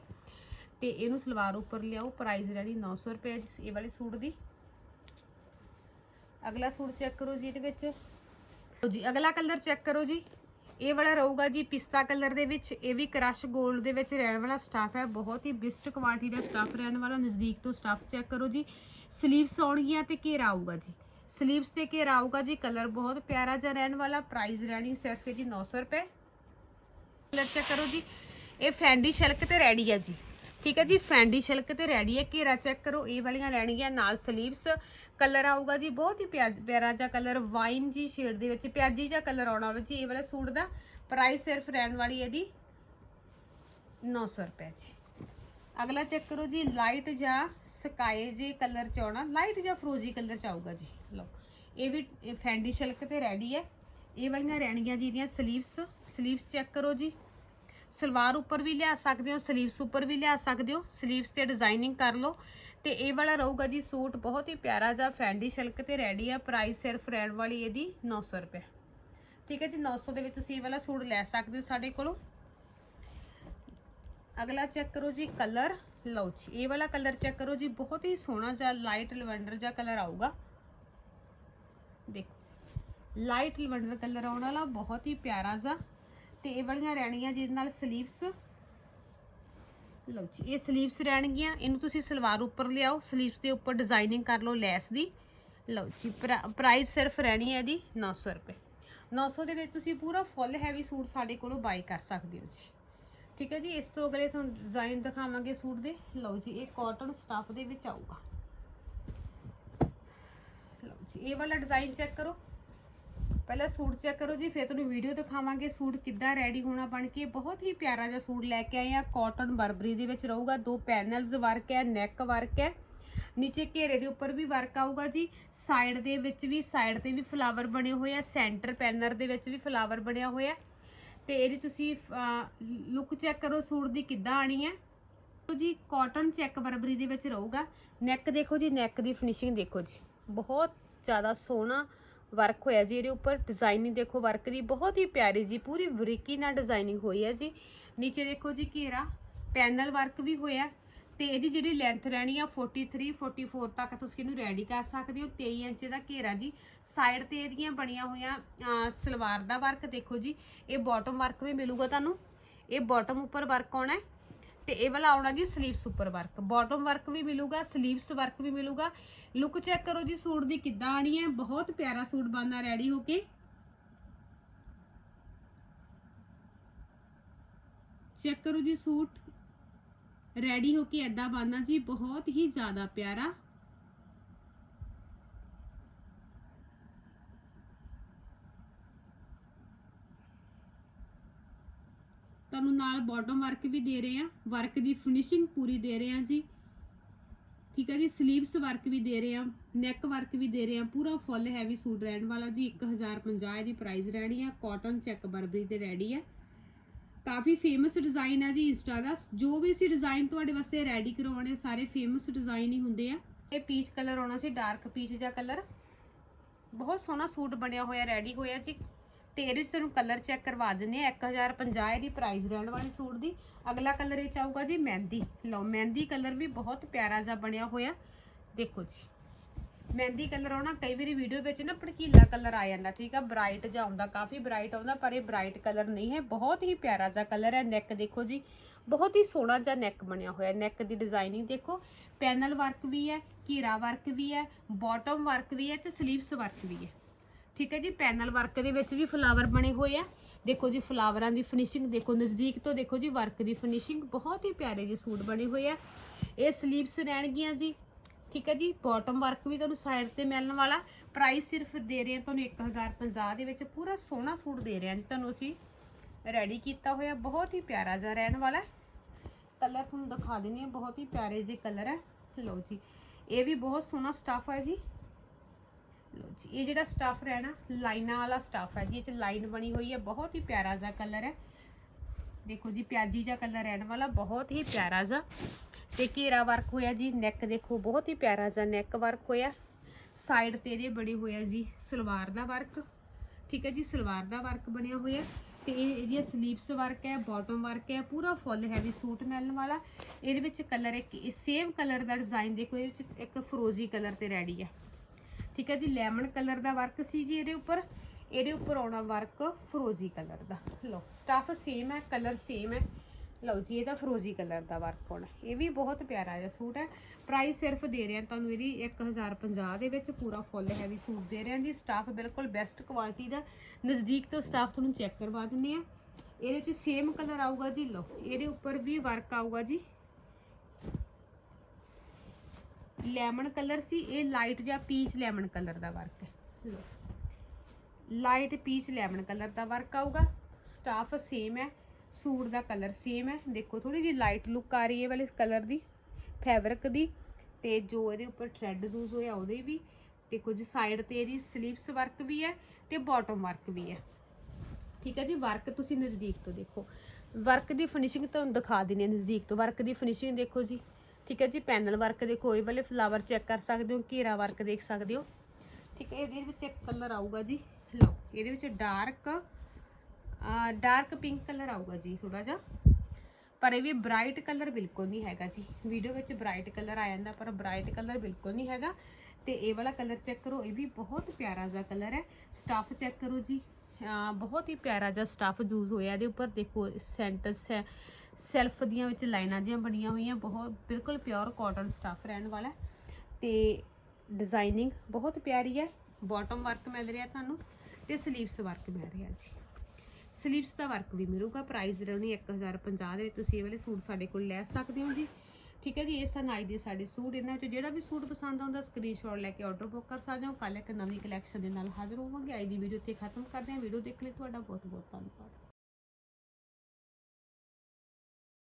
ਤੇ ਇਹਨੂੰ ਸਲਵਾਰ ਉੱਪਰ ਲਿਆਓ ਪ੍ਰਾਈਸ ਰਹਿਣੀ 900 ਰੁਪਏ ਇਹ ਵਾਲੇ ਸੂਟ ਦੀ। ਅਗਲਾ ਸੂਟ ਚੈੱਕ ਕਰੋ ਜੀ ਇਹਦੇ ਵਿੱਚ। ਲਓ ਜੀ, ਅਗਲਾ ਕਲਰ ਚੈੱਕ ਕਰੋ ਜੀ। ਇਹ ਵਾਲਾ ਰਹੂਗਾ ਜੀ ਪਿਸਤਾ ਕਲਰ ਦੇ ਵਿੱਚ। ਇਹ ਵੀ ਕ੍ਰਸ਼ 골ਡ ਦੇ ਵਿੱਚ ਰਹਿਣ ਵਾਲਾ ਸਟਾਫ ਹੈ। ਬਹੁਤ ਹੀ ਬਿਸਟ ਕੁਆਲਿਟੀ ਦਾ ਸਟਾਫ ਰਹਿਣ ਵਾਲਾ। ਨਜ਼ਦੀਕ ਤੋਂ ਸਟਾਫ ਚੈੱਕ ਕਰੋ ਜੀ। ਸਲੀਵਸ ਆਉਣਗੀਆਂ ਤੇ ਘੇਰਾ ਆਊਗਾ ਜੀ। ਸਲੀਵਸ ਤੇ ਘੇਰਾ ਆਊਗਾ ਜੀ। ਕਲਰ ਬਹੁਤ ਪਿਆਰਾ ਜਿਹਾ ਰਹਿਣ ਵਾਲਾ। ਪ੍ਰਾਈਸ ਰਹਿਣੀ ਸਿਰਫ ਇਹਦੀ 900 ਰੁਪਏ। ਕਲਰ ਚੈੱਕ ਕਰੋ ਜੀ। ਇਹ ਫੈਂਡੀ ਸ਼ਲਕ ਤੇ ਰੈਡੀ ਹੈ ਜੀ। ਠੀਕ ਹੈ ਜੀ? ਫੈਂਡੀ ਸ਼ਲਕ ਤੇ ਰੈਡੀ ਹੈ। ਘੇਰਾ ਚੈੱਕ ਕਰੋ। ਇਹ ਵਾਲੀਆਂ ਰਹਿਣਗੀਆਂ ਨਾਲ ਸਲੀਵਸ ਕਲਰ ਆਊਗਾ ਜੀ, ਬਹੁਤ ਹੀ ਪਿਆ- ਪਿਆਰਾ ਜਿਹਾ ਕਲਰ, ਵਾਈਨ ਜੀ ਸ਼ੇਡ ਦੇ ਵਿੱਚ, ਪਿਆਜੀ ਜਿਹਾ ਕਲਰ ਆਉਣਾ ਵਾ ਜੀ, ਇਹ ਵਾਲਾ ਸੂਟ ਦਾ ਪ੍ਰਾਈਸ ਸਿਰਫ ਰਹਿਣ ਵਾਲੀ ਇਹਦੀ 900 ਰੁਪਏ ਜੀ। ਅਗਲਾ ਚੈੱਕ ਕਰੋ ਜੀ ਲਾਈਟ ਜਾਂ ਸਕਾਈ ਜੀ ਕਲਰ ਚ ਆਉਣਾ ਲਾਈਟ ਜਾਂ ਫਰੋਜ਼ੀ ਕਲਰ ਚ ਆਊਗਾ ਜੀ, ਲਓ। ਇਹ ਵੀ ਫੈਂਡੀ ਸ਼ਲਕ ਤੇ ਰੈਡੀ ਹੈ। ਇਹ ਵਾਲੀਆਂ ਰਹਿਣਗੀਆਂ ਜੀ ਇਹਦੀਆਂ ਸਲੀਵਸ ਸਲੀਵਸ ਚੈੱਕ ਕਰੋ ਜੀ। ਸਲਵਾਰ ਉੱਪਰ ਵੀ ਲਿਆ ਸਕਦੇ ਹੋ ਸਲੀਵਸ ਉੱਪਰ ਵੀ ਲਿਆ ਸਕਦੇ ਹੋ ਸਲੀਵਸ ਤੇ ਡਿਜ਼ਾਈਨਿੰਗ ਕਰ ਲਓ। ਤੇ ਇਹ ਵਾਲਾ ਰਹੂਗਾ ਜੀ ਸੂਟ ਬਹੁਤ ਹੀ ਪਿਆਰਾ ਜਿਹਾ ਫੈਂਡੀ ਸ਼ਲਕ ਤੇ ਰੈਡੀ ਆ। ਪ੍ਰਾਈਸ ਸਿਰਫ ਰਹਿਣ ਵਾਲੀ ਇਹਦੀ 900 ਰੁਪਏ। ਠੀਕ ਹੈ ਜੀ 900 ਦੇ ਵਿੱਚ ਤੁਸੀਂ ਇਹ ਵਾਲਾ ਸੂਟ ਲੈ ਸਕਦੇ ਹੋ ਸਾਡੇ ਕੋਲੋਂ। ਅਗਲਾ ਚੈੱਕ ਕਰੋ ਜੀ ਕਲਰ ਲਓ ਜੀ, ਇਹ ਵਾਲਾ ਕਲਰ ਚੈੱਕ ਕਰੋ ਜੀ, ਬਹੁਤ ਹੀ ਸੋਹਣਾ ਜਿਹਾ ਲਾਈਟ ਲਵੈਂਡਰ ਜਿਹਾ ਕਲਰ ਆਊਗਾ। ਦੇਖੋ ਲਾਈਟ ਲਵੈਂਡਰ ਕਲਰ ਆਉਣ ਵਾਲਾ ਬਹੁਤ ਹੀ ਪਿਆਰਾ ਜਿਹਾ। ਤੇ ਇਹ ਵਾਲੀਆਂ ਰਹਿਣਗੀਆਂ ਜਿਹਦੇ ਨਾਲ ਸਲੀਵਸ ਲਓ ਜੀ, ਇਹ ਸਲੀਵਸ ਰਹਿਣਗੀਆਂ, ਇਹਨੂੰ ਤੁਸੀਂ ਸਲਵਾਰ ਉੱਪਰ ਲਿਆਓ ਸਲੀਵਸ ਦੇ ਉੱਪਰ ਡਿਜ਼ਾਈਨਿੰਗ ਕਰ ਲਓ ਲੈਸ ਦੀ। ਲਓ ਜੀ ਪ੍ਰਾਈਸ ਸਿਰਫ ਰਹਿਣੀ ਹੈ ਇਹਦੀ 900 ਰੁਪਏ। 900 ਦੇ ਵਿੱਚ ਤੁਸੀਂ ਪੂਰਾ ਫੁੱਲ ਹੈਵੀ ਸੂਟ ਸਾਡੇ ਕੋਲੋਂ ਬਾਈ ਕਰ ਸਕਦੇ ਹੋ ਜੀ। ਠੀਕ ਹੈ ਜੀ, ਇਸ ਤੋਂ ਅਗਲੇ ਤੁਹਾਨੂੰ ਡਿਜ਼ਾਈਨ ਦਿਖਾਵਾਂਗੇ ਸੂਟ ਦੇ। ਲਓ ਜੀ, ਇਹ ਕਾਟਨ ਸਟਾਫ ਦੇ ਵਿੱਚ ਆਊਗਾ। ਲਓ ਜੀ, ਇਹ ਵਾਲਾ ਡਿਜ਼ਾਈਨ ਚੈੱਕ ਕਰੋ। ਪਹਿਲਾਂ ਸੂਟ ਚੈੱਕ ਕਰੋ ਜੀ, ਫਿਰ ਤੁਹਾਨੂੰ ਵੀਡੀਓ ਦਿਖਾਵਾਂਗੇ ਸੂਟ ਕਿੱਦਾਂ ਰੈਡੀ ਹੋਣਾ ਬਣ ਕੇ। ਬਹੁਤ ਹੀ ਪਿਆਰਾ ਜਿਹਾ ਸੂਟ ਲੈ ਕੇ ਆਏ ਆ। ਕਾਟਨ ਬਰਬਰੀ ਦੇ ਵਿੱਚ ਰਹੂਗਾ। ਦੋ ਪੈਨਲਸ ਵਰਕ ਹੈ ਨੈਕ ਵਰਕ ਹੈ। ਨੀਚੇ ਘੇਰੇ ਦੇ ਉੱਪਰ ਵੀ ਵਰਕ ਆਊਗਾ ਜੀ। ਸਾਈਡ ਦੇ ਵਿੱਚ ਵੀ ਸਾਈਡ ਤੇ ਵੀ ਫਲਾਵਰ ਬਣੇ ਹੋਏ ਆ। ਸੈਂਟਰ ਪੈਨਰ ਦੇ ਵਿੱਚ ਵੀ ਫਲਾਵਰ ਬਣਿਆ ਹੋਇਆ। ਤੇ ਇਹਦੀ ਤੁਸੀਂ ਲੁੱਕ ਚੈੱਕ ਕਰੋ ਸੂਟ ਦੀ ਕਿੱਦਾਂ ਆਣੀ ਹੈ। ਜੀ ਕਾਟਨ ਚੈੱਕ ਬਰਬਰੀ ਦੇ ਵਿੱਚ ਰਹੂਗਾ। ਨੈਕ ਦੇਖੋ ਜੀ ਨੈਕ ਦੀ ਫਿਨਿਸ਼ਿੰਗ ਦੇਖੋ ਜੀ। ਬਹੁਤ ਜ਼ਿਆਦਾ ਸੋਹਣਾ ਵਰਕ ਹੋਇਆ ਜੀ। ਇਹਦੇ ਉੱਪਰ ਡਿਜ਼ਾਈਨਿੰਗ ਦੇਖੋ ਵਰਕ ਦੀ ਬਹੁਤ ਹੀ ਪਿਆਰੀ ਜੀ, ਪੂਰੀ ਬਰੀਕੀ ਨਾਲ ਡਿਜ਼ਾਈਨਿੰਗ ਹੋਈ ਹੈ ਜੀ। ਨੀਚੇ ਦੇਖੋ ਜੀ ਘੇਰਾ ਪੈਨਲ ਵਰਕ ਵੀ ਹੋਇਆ। ਤੇ ਇਹਦੀ ਜਿਹੜੀ ਲੈਂਥ ਰਹਿਣੀ ਆ 43 44 ਤੱਕ ਤੁਸੀਂ ਇਹਨੂੰ ਰੈਡੀ ਕਰ ਸਕਦੇ ਹੋ। 23 ਇੰਚ ਦਾ ਘੇਰਾ ਜੀ। ਸਾਈਡ ਤੇ ਇਹਦੀਆਂ ਬਣੀਆਂ ਹੋਈਆਂ ਸਲਵਾਰ ਦਾ ਵਰਕ ਦੇਖੋ ਜੀ। ਇਹ ਬਾਟਮ ਵਰਕ ਵੀ ਮਿਲੂਗਾ ਤੁਹਾਨੂੰ। ਇਹ ਬਾਟਮ ਉੱਪਰ ਵਰਕ ਆਉਣਾ ਹੈ। ਤੇ ਇਹ ਵਾਲਾ ਆਉਣਾ ਜੀ ਸਲੀਵਸ ਉੱਪਰ ਵਰਕ ਬਾਟਮ ਵਰਕ ਵੀ ਮਿਲੂਗਾ ਸਲੀਵਸ ਵਰਕ ਵੀ ਮਿਲੂਗਾ। ਲੁੱਕ ਚੈੱਕ ਕਰੋ ਜੀ, ਸੂਟ ਦੀ ਕਿੱਦਾਂ ਆਣੀ ਹੈ। ਬਹੁਤ ਪਿਆਰਾ ਸੂਟ ਬਣਨਾ ਰੈਡੀ ਹੋ ਕੇ। ਚੈੱਕ ਕਰੋ ਜੀ, ਸੂਟ ਰੈਡੀ ਹੋ ਕੇ ਐਦਾਂ ਬਣਨਾ ਜੀ। ਬਹੁਤ ਹੀ ਜ਼ਿਆਦਾ ਪਿਆਰਾ। ਤੁਹਾਨੂੰ ਨਾਲ ਬਾਟਮ ਵਰਕ ਵੀ ਦੇ ਰਹੇ ਆ ਵਰਕ ਦੀ ਫਿਨਿਸ਼ਿੰਗ ਪੂਰੀ ਦੇ ਰਹੇ ਆ ਜੀ। ਠੀਕ ਹੈ ਜੀ ਸਲੀਵਸ ਵਰਕ ਵੀ ਦੇ ਰਹੇ ਆ ਨੈਕ ਵਰਕ ਵੀ ਦੇ ਰਹੇ ਆ ਪੂਰਾ ਫੁੱਲ ਹੈਵੀ ਸੂਟ ਰਹਿਣ ਵਾਲਾ ਜੀ 1050 ਦੀ ਪ੍ਰਾਈਸ ਰਹਿਣੀ ਆ ਕਾਟਨ ਚੈੱਕ ਬਰਬਰੀ ਤੇ ਰੈਡੀ ਆ ਕਾਫੀ ਫੇਮਸ ਡਿਜ਼ਾਈਨ ਹੈ ਜੀ ਇੰਸਟਾ ਦਾ। ਜੋ ਵੀ ਅਸੀਂ ਡਿਜ਼ਾਈਨ ਤੁਹਾਡੇ ਵਾਸਤੇ ਰੈਡੀ ਕਰਵਾਉਣੇ, ਸਾਰੇ ਫੇਮਸ ਡਿਜ਼ਾਈਨ ਹੀ ਹੁੰਦੇ ਆ। ਇਹ ਪੀਚ ਕਲਰ ਆਉਣਾ ਸੀ ਡਾਰਕ ਪੀਚ ਜਿਹਾ ਕਲਰ ਬਹੁਤ ਸੋਹਣਾ ਸੂਟ ਬਣਿਆ ਹੋਇਆ ਰੈਡੀ ਹੋਇਆ ਜੀ। ਤੇ ਇਹਦੇ 'ਚ ਤੁਹਾਨੂੰ ਕਲਰ ਚੈੱਕ ਕਰਵਾ ਦਿੰਦੇ ਆ 1050 ਇਹਦੀ ਪ੍ਰਾਈਸ ਰਹਿਣ ਵਾਲੀ ਸੂਟ ਦੀ। ਅਗਲਾ ਕਲਰ ਇਹ ਚਾਹੂਗਾ ਜੀ ਮਹਿੰਦੀ। ਲਓ, ਮਹਿੰਦੀ ਕਲਰ ਵੀ ਬਹੁਤ ਪਿਆਰਾ ਜਿਹਾ ਬਣਿਆ ਹੋਇਆ। ਦੇਖੋ ਜੀ, ਮਹਿੰਦੀ ਕਲਰ ਆਉਣਾ, ਕਈ ਵਾਰੀ ਵੀਡੀਓ ਵਿੱਚ ਨਾ ਭੜਕੀਲਾ ਕਲਰ ਆ ਜਾਂਦਾ, ਠੀਕ ਆ? ਬ੍ਰਾਈਟ ਜਿਹਾ ਆਉਂਦਾ, ਕਾਫੀ ਬ੍ਰਾਈਟ ਆਉਂਦਾ, ਪਰ ਇਹ ਬ੍ਰਾਈਟ ਕਲਰ ਨਹੀਂ ਹੈ। ਬਹੁਤ ਹੀ ਪਿਆਰਾ ਜਿਹਾ ਕਲਰ ਹੈ ਨੈਕ ਦੇਖੋ ਜੀ। ਬਹੁਤ ਹੀ ਸੋਹਣਾ ਜਿਹਾ ਨੈਕ ਬਣਿਆ ਹੋਇਆ ਨੈਕ ਦੀ ਡਿਜ਼ਾਈਨਿੰਗ ਦੇਖੋ। ਪੈਨਲ ਵਰਕ ਵੀ ਹੈ, ਘੀਰਾ ਵਰਕ ਵੀ ਹੈ ਬਾਟਮ ਵਰਕ ਵੀ ਹੈ ਤੇ ਸਲੀਵਸ ਵਰਕ ਵੀ ਹੈ। ਠੀਕ ਹੈ ਜੀ, ਪੈਨਲ ਵਰਕ ਦੇ ਵਿੱਚ ਵੀ ਫਲਾਵਰ ਬਣੇ ਹੋਏ ਆ। ਦੇਖੋ ਜੀ ਫਲਾਵਰਾਂ ਦੀ ਫਿਨਿਸ਼ਿੰਗ ਦੇਖੋ ਨਜ਼ਦੀਕ ਤੋਂ ਦੇਖੋ ਜੀ ਵਰਕ ਦੀ ਫਿਨਿਸ਼ਿੰਗ ਬਹੁਤ ਹੀ ਪਿਆਰੇ ਜਿਹੇ ਸੂਟ ਬਣੇ ਹੋਏ ਆ। ਇਹ ਸਲੀਵਸ ਰਹਿਣਗੀਆਂ ਜੀ, ਠੀਕ ਹੈ ਜੀ ਬਾਟਮ ਵਰਕ ਵੀ ਤੁਹਾਨੂੰ ਸਾਈਡ ਤੇ ਮਿਲਣ ਵਾਲਾ। ਪ੍ਰਾਈਸ ਸਿਰਫ ਦੇ ਰਹੇ ਹਾਂ ਤੁਹਾਨੂੰ 1050 ਦੇ ਵਿੱਚ, ਪੂਰਾ ਸੋਹਣਾ ਸੂਟ ਦੇ ਰਹੇ ਹਾਂ ਜੀ ਤੁਹਾਨੂੰ ਅਸੀਂ। ਰੈਡੀ ਕੀਤਾ ਹੋਇਆ, ਬਹੁਤ ਹੀ ਪਿਆਰਾ ਜਿਹਾ ਰਹਿਣ ਵਾਲਾ। ਕਲਰ ਤੁਹਾਨੂੰ ਦਿਖਾ ਦਿੰਦੀ ਹਾਂ, ਬਹੁਤ ਹੀ ਪਿਆਰੇ ਜਿਹੇ ਕਲਰ ਹੈ ਲਓ ਜੀ, ਇਹ ਵੀ ਬਹੁਤ ਸੋਹਣਾ ਸਟਫ ਹੈ ਜੀ। ਲਓ ਜੀ ਇਹ ਜਿਹੜਾ ਸਟਫ ਰਹਿਣਾ ਲਾਈਨਾਂ ਵਾਲਾ ਸਟਫ ਹੈ ਜੀ, ਇਹ ਚ ਲਾਈਨ ਬਣੀ ਹੋਈ ਹੈ, ਬਹੁਤ ਹੀ ਪਿਆਰਾ ਜਿਹਾ ਕਲਰ ਹੈ। ਦੇਖੋ ਜੀ, ਪਿਆਜੀ ਜਿਹਾ ਕਲਰ ਰਹਿਣ ਵਾਲਾ, ਬਹੁਤ ਹੀ ਪਿਆਰਾ ਜਿਹਾ। ਤੇ ਘੇਰਾ ਵਰਕ ਹੋਇਆ ਜੀ ਨੈਕ ਦੇਖੋ, ਬਹੁਤ ਹੀ ਪਿਆਰਾ ਜਿਹਾ ਨੈਕ ਵਰਕ ਹੋਇਆ। ਸਾਈਡ ਤੇ ਇਹਦੇ ਬਣੇ ਹੋਇਆ ਜੀ, ਸਲਵਾਰ ਦਾ ਵਰਕ ਠੀਕ ਹੈ ਜੀ, ਸਲਵਾਰ ਦਾ ਵਰਕ ਬਣਿਆ ਹੋਇਆ। ਤੇ ਇਹ ਇਹਦੀਆਂ ਸਲੀਵਸ ਵਰਕ ਹੈ ਬਾਟਮ ਵਰਕ ਹੈ, ਪੂਰਾ ਫੁੱਲ ਹੈਵੀ ਸੂਟ ਮਿਲਣ ਵਾਲਾ। ਇਹਦੇ ਵਿੱਚ ਕਲਰ ਇੱਕ ਸੇਮ ਕਲਰ ਦਾ ਡਿਜ਼ਾਈਨ ਦੇਖੋ, ਇਹਦੇ ਵਿੱਚ ਇੱਕ ਫਰੋਜ਼ੀ ਕਲਰ ਤੇ ਰੈਡੀ ਹੈ। ਠੀਕ ਹੈ ਜੀ ਲੈਮਨ ਕਲਰ ਦਾ ਵਰਕ ਸੀ ਜੀ ਇਹਦੇ ਉੱਪਰ। ਇਹਦੇ ਉੱਪਰ ਆਉਣਾ ਵਰਕ ਫਰੋਜ਼ੀ ਕਲਰ ਦਾ। ਲਓ ਸਟਫ ਸੇਮ ਹੈ ਕਲਰ ਸੇਮ ਹੈ। ਲਓ ਜੀ, ਇਹਦਾ ਫਰੋਜ਼ੀ ਕਲਰ ਦਾ ਵਰਕ ਹੋਣਾ। ਇਹ ਵੀ ਬਹੁਤ ਪਿਆਰਾ ਜਿਹਾ ਸੂਟ ਹੈ। ਪ੍ਰਾਈਸ ਸਿਰਫ ਦੇ ਰਹੇ ਹਾਂ, ਤੁਹਾਨੂੰ ਇਹਦੀ 1050 ਦੇ ਵਿੱਚ ਪੂਰਾ ਫੁੱਲ ਹੈਵੀ ਸੂਟ ਦੇ ਰਹੇ ਹਾਂ ਜੀ। ਸਟਾਫ ਬਿਲਕੁਲ ਬੈਸਟ ਕੁਆਲਿਟੀ ਦਾ। ਨਜ਼ਦੀਕ ਤੋਂ ਸਟਾਫ ਤੁਹਾਨੂੰ ਚੈੱਕ ਕਰਵਾ ਦਿੰਦੇ ਆ ਇਹਦੇ 'ਚ ਸੇਮ ਕਲਰ ਆਊਗਾ ਜੀ, ਲਓ। ਇਹਦੇ ਉੱਪਰ ਵੀ ਵਰਕ ਆਊਗਾ ਜੀ। ਲੈਮਨ ਕਲਰ ਸੀ, ਇਹ ਲਾਈਟ ਜਾਂ ਪੀਚ ਲੈਮਨ ਕਲਰ ਦਾ ਵਰਕ ਹੈ। ਲਓ ਲਾਈਟ ਪੀਚ ਲੈਮਨ ਕਲਰ ਦਾ ਵਰਕ ਆਊਗਾ। ਸਟਾਫ ਸੇਮ ਹੈ, ਸੂਟ ਦਾ ਕਲਰ ਸੇਮ ਹੈ। ਦੇਖੋ ਥੋੜੀ ਜਿਹੀ ਲਾਈਟ ਲੁੱਕ ਆ ਰਹੀ ਹੈ ਵਾਲੇ ਕਲਰ ਦੀ ਫੈਬਰਿਕ ਦੀ। ਤੇ ਜੋ ਇਹਦੇ ਉੱਪਰ ਥ੍ਰੈਡ ਯੂਜ਼ ਹੋਇਆ ਉਹਦੇ ਵੀ। ਦੇਖੋ ਜੀ ਸਾਈਡ ਤੇ ਇਹਦੀ ਸਲੀਵਸ ਵਰਕ ਵੀ ਹੈ ਤੇ ਬਾਟਮ ਵਰਕ ਵੀ ਹੈ। ਠੀਕ ਹੈ ਜੀ ਵਰਕ ਤੁਸੀਂ ਨਜ਼ਦੀਕ ਤੋਂ ਦੇਖੋ। ਵਰਕ ਦੀ ਫਿਨਿਸ਼ਿੰਗ ਤੁਹਾਨੂੰ ਦਿਖਾ ਦਿੰਦੇ ਨਜ਼ਦੀਕ ਤੋਂ। ਵਰਕ ਦੀ ਫਿਨਿਸ਼ਿੰਗ ਦੇਖੋ ਜੀ। ਠੀਕ ਹੈ ਜੀ, ਪੈਨਲ ਵਰਕ ਦੇਖੋ ਇਹ ਵਾਲੇ ਫਲਾਵਰ ਚੈੱਕ ਕਰ ਸਕਦੇ ਹੋ, ਘੇਰਾ ਵਰਕ ਦੇਖ ਸਕਦੇ ਹੋ। ਠੀਕ ਹੈ, ਇਹਦੇ ਵਿੱਚ ਇੱਕ ਕਲਰ ਆਊਗਾ ਜੀ, ਲਓ, ਇਹਦੇ ਵਿੱਚ ਡਾਰਕ ਡਾਰਕ ਪਿੰਕ ਕਲਰ ਆਊਗਾ ਜੀ ਥੋੜਾ ਜਿਹਾ। ਪਰ ਇਹ ਵੀ ਬ੍ਰਾਈਟ ਕਲਰ ਬਿਲਕੁਲ ਨਹੀਂ ਹੈਗਾ ਜੀ। ਵੀਡੀਓ ਵਿੱਚ ਬ੍ਰਾਈਟ ਕਲਰ ਆ ਜਾਂਦਾ, ਪਰ ਬ੍ਰਾਈਟ ਕਲਰ ਬਿਲਕੁਲ ਨਹੀਂ ਹੈਗਾ। ਤੇ ਇਹ ਵਾਲਾ ਕਲਰ ਚੈੱਕ ਕਰੋ, ਇਹ ਵੀ ਬਹੁਤ ਪਿਆਰਾ ਜਿਹਾ ਕਲਰ ਹੈ। ਸਟਫ ਚੈੱਕ ਕਰੋ ਜੀ। ਬਹੁਤ ਹੀ ਪਿਆਰਾ ਜਿਹਾ ਸਟਫ ਯੂਜ਼ ਹੋਇਆ ਇਹਦੇ ਉੱਪਰ। ਦੇਖੋ ਸੈਂਟਸ ਹੈ ਸੈਲਫ ਦੀਆਂ ਵਿੱਚ ਲਾਈਨਾਂ ਜਿਹੀਆਂ ਬਣੀਆਂ ਹੋਈਆਂ, ਬਹੁਤ ਬਿਲਕੁਲ ਪਿਓਰ ਕਾਟਨ ਸਟਫ ਰਹਿਣ ਵਾਲਾ ਹੈ। ਤੇ ਡਿਜ਼ਾਈਨਿੰਗ ਬਹੁਤ ਪਿਆਰੀ ਹੈ। ਬਾਟਮ ਵਰਕ ਮਿਲ ਰਿਹਾ ਤੁਹਾਨੂੰ ਤੇ ਸਲੀਵਸ ਵਰਕ ਮਿਲ ਰਿਹਾ ਜੀ। ਸਲੀਵਸ ਦਾ ਵਰਕ ਵੀ ਮਿਲੂਗਾ। ਪ੍ਰਾਈਸ ਰਹਿਣੀ 1050 ਦੇ ਵਿੱਚ ਤੁਸੀਂ ਇਹ ਵਾਲੇ ਸੂਟ ਸਾਡੇ ਕੋਲ ਲੈ ਸਕਦੇ ਹੋ ਜੀ। ਠੀਕ ਹੈ ਜੀ, ਇਹ ਸਨ ਅੱਜ ਦੇ ਸਾਡੇ ਸੂਟ। ਇਹਨਾਂ ਵਿੱਚ ਜਿਹੜਾ ਵੀ ਸੂਟ ਪਸੰਦ ਆਉਂਦਾ ਸਕਰੀਨਸ਼ਾਟ ਲੈ ਕੇ ਆਰਡਰ ਬੁੱਕ ਕਰ ਸਕਦੇ ਹੋ। ਕੱਲ ਇੱਕ ਨਵੀਂ ਕਲੈਕਸ਼ਨ ਦੇ ਨਾਲ ਹਾਜ਼ਰ ਹੋਵਾਂਗੇ। ਅੱਜ ਦੀ ਵੀਡੀਓ ਇੱਥੇ ਖਤਮ ਕਰਦੇ ਹਾਂ। ਵੀਡੀਓ ਦੇਖਣ ਲਈ ਤੁਹਾਡਾ ਬਹੁਤ ਬਹੁਤ ਧੰਨਵਾਦ।